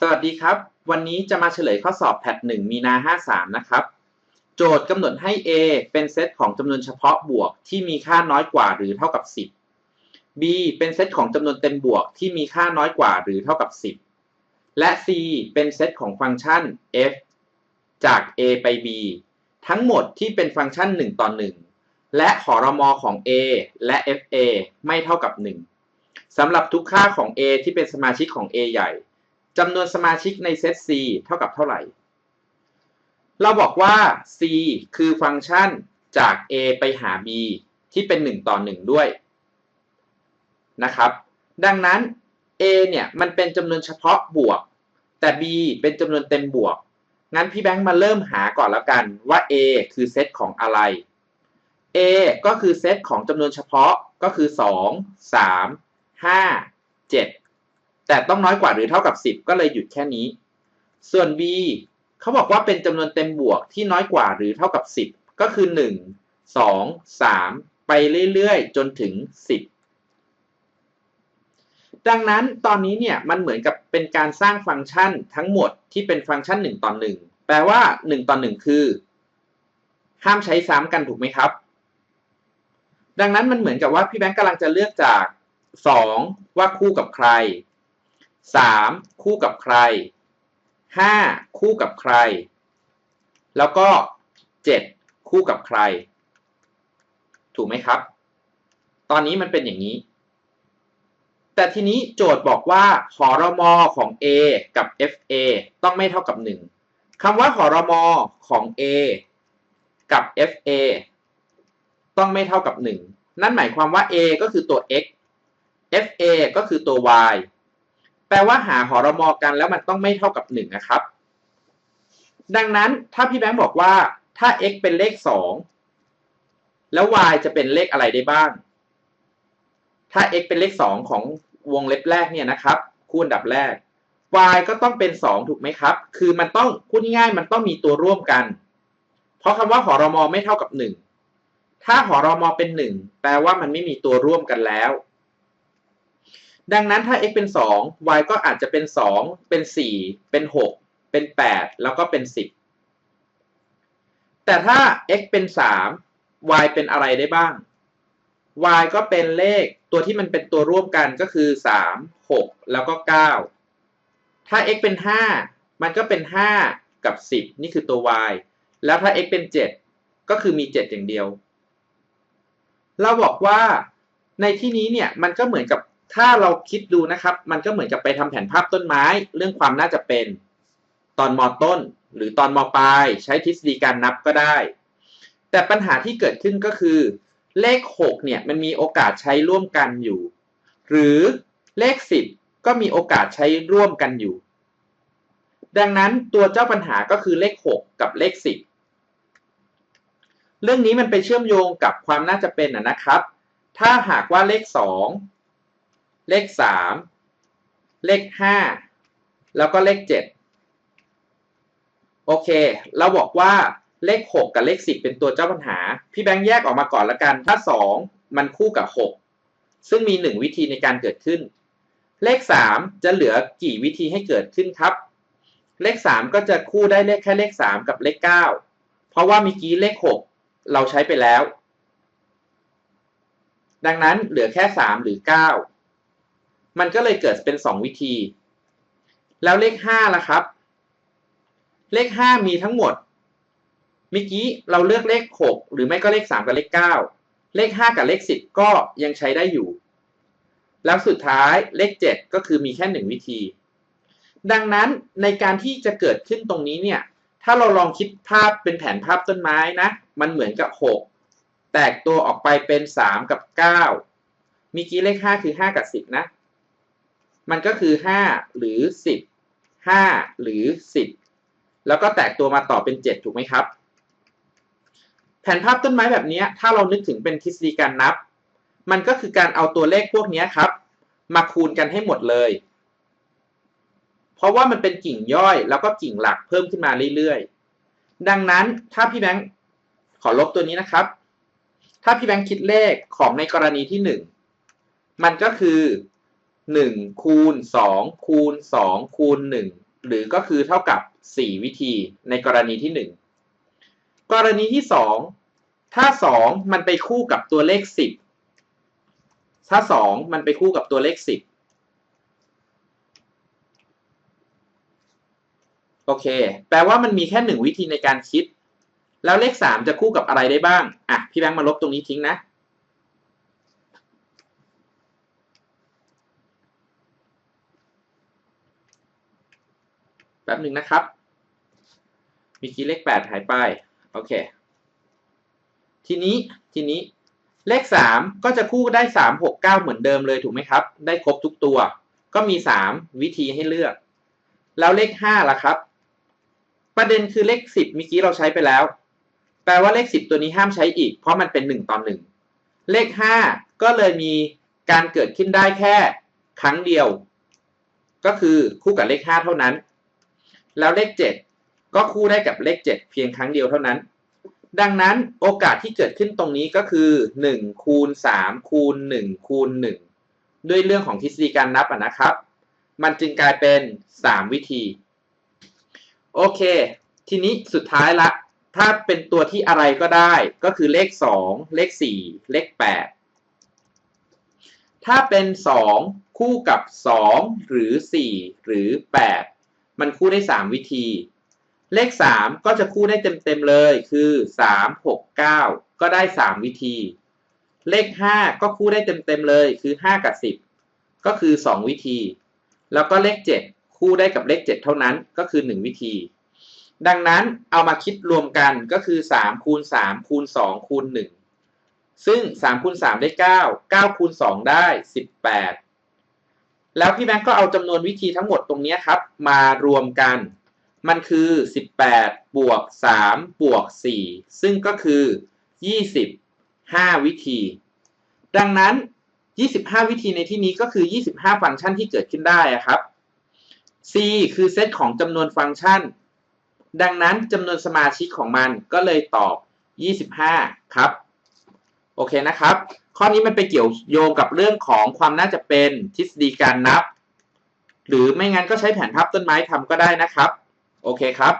สวัสดีครับ วันนี้จะมาเฉลยข้อสอบแพท1มีนา 53 นะครับ โจทย์กำหนดให้ A เป็นเซตของจำนวนเฉพาะบวกที่มีค่าน้อยกว่าหรือเท่ากับ 10 B เป็นเซตของจำนวนเต็มบวกที่มีค่าน้อยกว่าหรือเท่ากับ 10 และ C เป็นเซตของฟังก์ชัน f จาก A ไป B ทั้งหมดที่เป็นฟังก์ชัน 1 ต่อ 1 และหอรมอของ A และ FA ไม่เท่ากับ 1สำหรับทุกค่าของ A ที่เป็นสมาชิกของ A ใหญ่ จำนวนสมาชิกในเซต C เท่ากับเท่าไหร่ เราบอกว่า C คือฟังก์ชันจาก A ไปหา B ที่เป็น 1 ต่อ 1 ด้วยนะครับ ดังนั้น A เนี่ยมันเป็นจำนวนเฉพาะบวก แต่ B เป็นจำนวนเต็มบวก งั้นพี่แบงค์มาเริ่มหาก่อนแล้วกันว่า A คือเซตของอะไร A ก็คือเซตของจำนวนเฉพาะก็คือ 2 3 5 7 แต่ต้องน้อยกว่าหรือเท่ากับ 10 ก็เลยหยุดแค่นี้ ส่วน B เขาบอกว่าเป็นจำนวนเต็มบวกที่น้อยกว่าหรือเท่ากับ 10 ก็คือ 1 2 3 ไปเรื่อยๆ จนถึง 10 ดังนั้นตอนนี้เนี่ยมันเหมือนกับเป็นการสร้างฟังก์ชันทั้งหมดที่เป็นฟังก์ชัน 1 ต่อ 1 แปลว่า 1 ต่อ 1 คือ ห้ามใช้ซ้ำกันถูกไหมครับ ดังนั้นมันเหมือนกับว่าพี่แบงค์กำลังจะเลือกจาก 2 ว่าคู่กับใคร 3 คู่กับใคร 5 คู่กับใคร แล้วก็ 7 คู่กับใคร ถูกไหมครับ ตอนนี้มันเป็นอย่างนี้ แต่ทีนี้โจทย์บอกว่าหอรมอของ A กับ FA ต้องไม่เท่ากับ 1คำว่าหอรมอของ A กับ FA ต้องไม่เท่ากับ 1 นั่นหมายความว่า A ก็คือตัว x FA ก็คือตัว y แปลว่าหาหอรมอกันแล้วมันต้องไม่เท่ากับ1นะครับ ดังนั้นถ้าพี่แบงค์บอกว่าถ้า x เป็นเลข 2 แล้ว y จะเป็นเลขอะไรได้บ้าง ถ้า x เป็นเลข 2 ของวงเล็บแรกเนี่ยนะครับ คูณดับแรก y ก็ต้องเป็น 2 ถูกไหมครับ คือมันต้องพูดง่ายๆมันต้องมีตัวร่วมกัน เพราะคำว่าหอรมอไม่เท่ากับ 1 ถ้าหอรมอเป็น 1 แปลว่ามันไม่มีตัวร่วมกันแล้ว ดังนั้นถ้า x เป็น 2 y ก็อาจจะเป็น 2 เป็น 4 เป็น 6 เป็น 8 แล้วก็เป็น 10 แต่ถ้า x เป็น 3 y เป็นอะไรได้บ้าง y ก็เป็นเลขตัวที่มันเป็นตัวร่วมกันก็คือ 3 6 แล้วก็ 9 ถ้า x เป็น 5 มันก็เป็น 5 กับ 10 นี่คือตัว y แล้วถ้า x เป็น 7 ก็คือมี 7 อย่างเดียว เราบอกว่าในที่นี้เนี่ยมันก็เหมือนกับ ถ้าเราคิดดูนะครับ มันก็เหมือนกับไปทำแผนภาพต้นไม้ เรื่องความน่าจะเป็น ตอนมอต้น หรือตอนมอปลาย ใช้ทฤษฎีการนับก็ได้ แต่ปัญหาที่เกิดขึ้นก็คือ เลข 6 เนี่ยมันมีโอกาสใช้ร่วมกันอยู่ หรือเลข 10 ก็มีโอกาสใช้ร่วมกันอยู่ ดังนั้นตัวเจ้าปัญหาก็คือเลข 6 กับเลข 10 เรื่องนี้มันไปเชื่อมโยงกับความน่าจะเป็นนะครับ ถ้าหากว่าเลข 2 เลขสามเลขห้าแล้วก็เลขเจ็ดโอเค เราบอกว่าเลขหกกับเลขสิบเป็นตัวเจ้าปัญหา พี่แบงค์แยกออกมาก่อนละกัน ถ้าสองมันคู่กับหกซึ่งมีหนึ่งวิธีในการเกิดขึ้น เลขสามจะเหลือกี่วิธีให้เกิดขึ้นครับ เลขสามก็จะคู่ได้เลขแค่เลขสามกับเลขเก้าเพราะว่าเมื่อกี้เลขหกเราใช้ไปแล้ว ดังนั้นเหลือแค่สามหรือเก้า มันก็เลยเกิดเป็น 2 วิธี แล้วเลข5ล่ะครับ เลข 5 มีทั้งหมดเมื่อกี้เราเลือกเลข 6 หรือไม่ก็เลข 3 กับเลข 9 เลข 5 กับเลข 10 ก็ยังใช้ได้อยู่ แล้วสุดท้ายเลข 7 ก็คือมีแค่ 1 วิธี ดังนั้นในการที่จะเกิดขึ้นตรงนี้เนี่ย ถ้าเราลองคิดภาพเป็นแผนภาพต้นไม้นะ มันเหมือนกับ 6 แตกตัวออกไปเป็น 3 กับ 9 มีกี้เลข 5 คือ 5 กับ 10 นะ มันก็คือ 5 หรือ 10 5 หรือ 10 แล้วก็แตกตัวมาต่อเป็น 7 ถูกไหมครับ แผนภาพต้นไม้แบบนี้ถ้าเรานึกถึงเป็นทฤษฎีการนับ มันก็คือการเอาตัวเลขพวกนี้ครับ มาคูณกันให้หมดเลย เพราะว่ามันเป็นกิ่งย่อยแล้วก็กิ่งหลักเพิ่มขึ้นมาเรื่อยๆ ดังนั้นถ้าพี่แบงค์ขอลบตัวนี้นะครับ ถ้าพี่แบงค์คิดเลขของในกรณีที่ 1 มันก็คือ หนึ่งคูณสองคูณสองคูณหนึ่งหรือก็คือเท่ากับ 4 วิธีในกรณีที่ 1 กรณีที่ 2 ถ้า 2 มันไปคู่กับตัวเลข 10 ถ้า 2 มันไปคู่กับตัวเลข 10โอเค แปลว่ามันมีแค่หนึ่งวิธีในการคิด แล้วเลข 3 จะคู่กับอะไรได้บ้าง อะ พี่แบงค์มาลบตรงนี้ทิ้งนะ แป๊บหนึ่งนะครับ มีกี่เลข 8 หายไป โอเค ทีนี้ ทีนี้ เลข 3 ก็จะคู่ได้ 3 6 9 เหมือนเดิมเลยถูกไหมครับ ได้ครบทุกตัว ก็มี 3 วิธีให้เลือก แล้วเลข 5 ล่ะครับ ประเด็นคือเลข 10เมื่อกี้เราใช้ไปแล้ว แปลว่าเลข 10 ตัวนี้ห้ามใช้อีก เพราะมันเป็น 1ต่อ1เลข 5 ก็เลยมีการเกิดขึ้นได้แค่ครั้งเดียว ก็คือคู่กับเลข 5 เท่านั้น แล้วเลข 7 ก็คู่ได้กับเลข 7 เพียงครั้งเดียวเท่านั้น ดังนั้นโอกาสที่เกิดขึ้นตรงนี้ก็คือ 1 คูณ 3 คูณ 1 คูณ 1 ด้วยเรื่องของทฤษฎีการนับะนะครับ มันจึงกลายเป็น 3 วิธี โอเค ทีนี้สุดท้ายละ ถ้าเป็นตัวที่อะไรก็ได้ ก็คือเลข 2 เลข 4 เลข 8 ถ้าเป็น 2 คู่กับ 2 หรือ 4 หรือ 8 มันคู่ได้ 3 วิธี เลข 3 ก็จะคู่ได้เต็มๆเลยคือ 3 6 9 ก็ได้ 3 วิธี เลข 5 ก็คู่ได้เต็มๆเลยคือ 5 กับ 10 ก็คือ 2 วิธี แล้วก็เลข 7 คู่ได้กับเลข 7 เท่านั้นก็คือ 1 วิธี ดังนั้นเอามาคิดรวมกันก็คือ 3 คูณ 3 คูณ 2 คูณ 1 ซึ่ง 3 คูณ 3 ได้ 9 9 คูณ 2 ได้ 18 แล้วพี่แบงก์ก็เอาจำนวนวิธีทั้งหมดตรงนี้ครับ มารวมกัน มันคือ 18 บวก 3 บวก 4 ซึ่งก็คือ 25 วิธี ดังนั้น 25 วิธีในที่นี้ก็คือ 25 ฟังก์ชันที่เกิดขึ้นได้อะครับ C คือเซตของจำนวนฟังก์ชัน ดังนั้นจำนวนสมาชิกของมันก็เลยตอบ 25 ครับ โอเคนะครับ ข้อนี้มันไปเกี่ยวโยงกับเรื่องของความน่าจะเป็นทฤษฎีการนับ หรือไม่งั้นก็ใช้แผนภาพต้นไม้ทำก็ได้นะครับ โอเคครับ